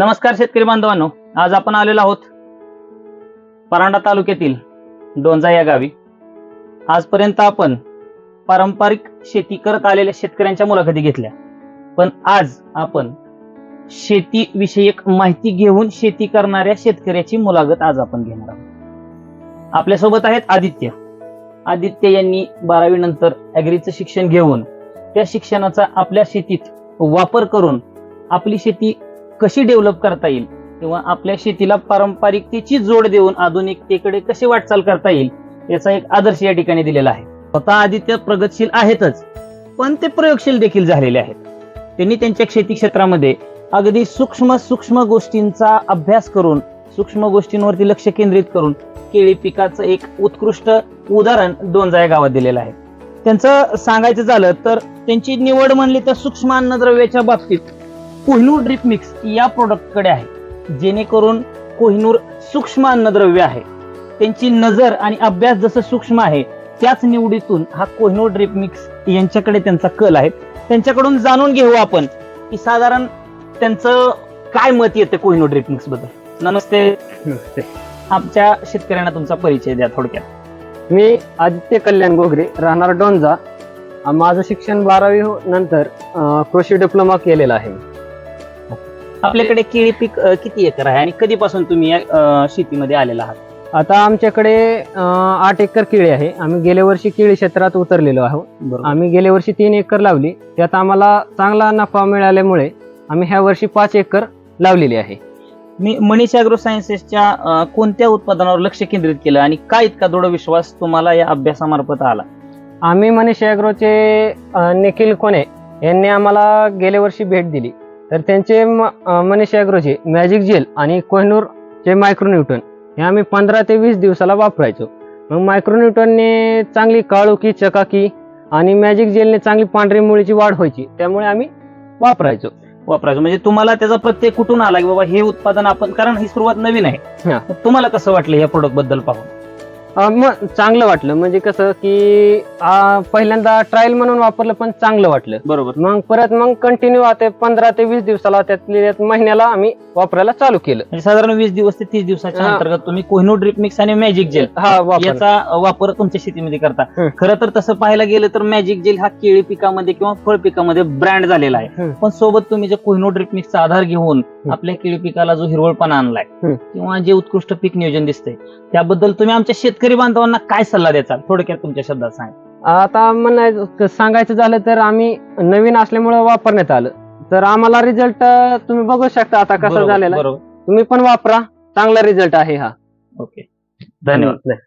नमस्कार शेतकरी बांधवांनो आज आपण आलेलो आहोत परांडा तालुक्यातील डोंजा या गावी. आजपर्यंत आपण पारंपरिक शेती करत आलेल्या शेतकऱ्यांच्या मुलाखती घेतल्या. पण आज आपण शेती विषयक माहिती घेऊन शेती करणाऱ्या शेतकऱ्याची मुलाखत आज आपण घेणार आहोत. आपल्यासोबत आहेत आदित्य. आदित्य यांनी बारावी नंतर ऍग्रीचं शिक्षण घेऊन त्या शिक्षणाचा आपल्या शेतीत वापर करून आपली शेती कशी डेव्हलप करता येईल? किंवा आपल्या शेतीला पारंपरिकतेची जोड देऊन आधुनिकतेकडे कशी वाटचाल करता येईल? याचा एक आदर्श या ठिकाणी दिलेला आहे. स्वतः आदित्य प्रगतशील आहेतच पण ते प्रयोगशील देखील झालेले आहेत. त्यांनी त्यांच्या शेती क्षेत्रामध्ये अगदी सूक्ष्म सूक्ष्म गोष्टींचा अभ्यास करून सूक्ष्म गोष्टींवरती लक्ष केंद्रित करून केळी पिकाचं एक उत्कृष्ट उदाहरण दोनजा या गावात दिलेलं आहे. त्यांचं सांगायचं झालं तर त्यांची निवड म्हणली तर सूक्ष्म अन्नद्रव्याच्या बाबतीत कोहिनूर ड्रिप मिक्स या प्रोडक्टकडे आहे जेणेकरून कोहिनूर सूक्ष्म अन्नद्रव्य आहे. त्यांची नजर आणि अभ्यास जसं सूक्ष्म आहे त्याच निवडीतून हा कोहिनूर ड्रिप मिक्स यांच्याकडे त्यांचा कल आहे. त्यांच्याकडून जाणून घेऊ आपण की साधारण त्यांचं काय मत येतं कोहिनूर ड्रिप मिक्सबद्दल. नमस्ते. आमच्या शेतकऱ्यांना तुमचा परिचय द्या थोडक्यात. मी आदित्य कल्याण गोगरे राहणार डोंजा माझं शिक्षण बारावी हो- नंतर कृषी डिप्लोमा केलेला आहे. आपल्याकडे केळी पीक अं, किती एकर आहे आणि कधीपासून तुम्ही या अं, शेतीमध्ये आलेला आहात? आता आमच्याकडे अं, आठ एकर केळी आहे. आम्ही गेल्या वर्षी केळी क्षेत्रात उतरलेलो आहोत. बरोबर. आम्ही गेल्या वर्षी तीन एकर लावली. त्यात आम्हाला चांगला नफा मिळाल्यामुळे आम्ही ह्या वर्षी पाच एकर लावलेली आहे. मी मनीष अॅग्रो सायन्सेसच्या अं, कोणत्या उत्पादनावर लक्ष केंद्रित केलं आणि काय इतका दृढ विश्वास तुम्हाला या अभ्यासामार्फत आला? आम्ही मनीष ॲग्रोचे अं, निखिल कोणे यांनी आम्हाला गेल्या वर्षी भेट दिली. तर त्यांचे मनीष ॲग्रोचे मॅजिक जेल आणि कोहिनूरचे मायक्रोन्यूटन हे आम्ही पंधरा ते वीस दिवसाला वापरायचो. मग मायक्रोन्यूटनने चांगली काळोखी चकाकी आणि मॅजिक जेलने चांगली पांढरी मुळीची वाढ व्हायची त्यामुळे आम्ही वापरायचो. वापरायचं. म्हणजे तुम्हाला त्याचा प्रत्येक कुठून आला की बाबा हे उत्पादन आपण कारण ही सुरुवात नवीन आहे. तुम्हाला कसं वाटलं या प्रोडक्टबद्दल पाहून? मग चांगलं वाटलं म्हणजे कसं की पहिल्यांदा ट्रायल म्हणून वापरलं पण चांगलं वाटलं बरोबर मग परत मग कंटिन्यू आता पंधरा ते वीस दिवसाला त्यातल्या त्यात महिन्याला आम्ही वापरायला चालू केलं म्हणजे साधारण वीस दिवस ते तीस दिवसाच्या हा. अंतर्गत तुम्ही कोहिनूर ड्रिप मिक्स आणि मॅजिक जेल हा वापर याचा वापर तुमच्या शेतीमध्ये करता. खरं तर तसं पाहायला गेलं तर मॅजिक जेल हा केळी पिकामध्ये किंवा फळ पिकामध्ये ब्रँड झालेला आहे. पण सोबत तुम्ही जे कोहिनूर ड्रिप मिक्सचा आधार घेऊन. आपल्या केळी पिकाला जो हिरवळपणा आणलाय. किंवा जे उत्कृष्ट पीक नियोजन दिसतंय त्याबद्दल तुम्ही आमच्या शेतकरी बांधवांना काय सल्ला द्याचाल थोडक्यात तुमच्या शब्दात सांग. आता म्हणायचं सांगायचं झालं तर आम्ही नवीन असल्यामुळे वापरण्यात आलं. तर आम्हाला रिझल्ट तुम्ही बघू शकता आता कसा बरोबर, झालेला आहे. बरोबर. तुम्ही पण वापरा. चांगला रिझल्ट आहे हा. ओके. धन्यवाद.